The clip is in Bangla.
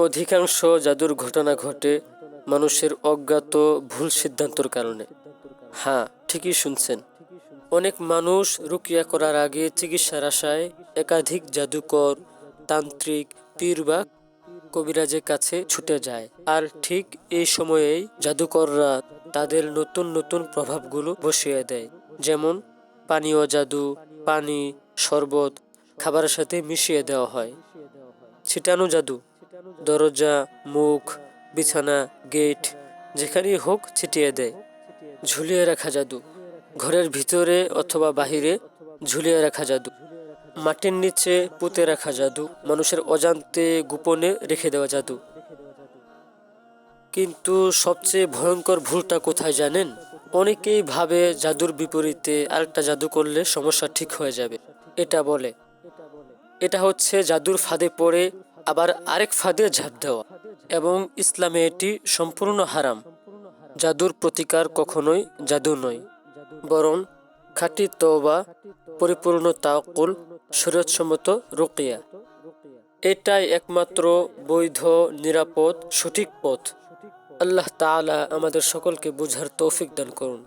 অধিকাংশ জাদুর ঘটনা ঘটে মানুষের অজ্ঞাত ভুল সিদ্ধান্তর কারণে। হ্যাঁ ঠিকই শুনছেন। অনেক মানুষ রুকিয়া করার আগে চিকিৎসার আশায় একাধিক জাদুকর, তান্ত্রিক, পীর বা কবিরাজের কাছে ছুটে যায়। আর ঠিক এই সময়েই জাদুকররা তাদের নতুন নতুন প্রভাবগুলো বসিয়ে দেয়। যেমন পানীয় জাদু, পানি, শরবত, খাবারের সাথে মিশিয়ে দেওয়া হয়। ছিটানো জাদু দরজা, মুখ, বিছানা, গেট, যেখানেই হোক ছিটিয়ে দেয়। ঝুলিয়ে রাখা জাদু। ঘরের ভিতরে অথবা বাহিরে ঝুলিয়ে রাখা জাদু। মাটির নিচে পুঁতে রাখা জাদু। মানুষের অজান্তে গোপনে রেখে দেওয়া জাদু। কিন্তু সবচেয়ে ভয়ঙ্কর ভুলটা কোথায় জানেন? অনেকেই ভাবে জাদুর বিপরীতে আরেকটা জাদু করলে সমস্যা ঠিক হয়ে যাবে। এটা বলে। এটা হচ্ছে জাদুর ফাঁদে পড়ে আবার আরেক ফাঁদে ঝাঁপ দেওয়া এবং ইসলামে এটি সম্পূর্ণ হারাম, জাদুর প্রতিকার কখনোই জাদু নয়, বরং খাঁটি তওবা, পরিপূর্ণ তাকুল শরীয়তসম্মত রুকিয়া। এটাই একমাত্র বৈধ, নিরাপদ, সঠিক পথ। আল্লাহ তাআলা আমাদের সকলকে বুঝার তৌফিক দান করুন।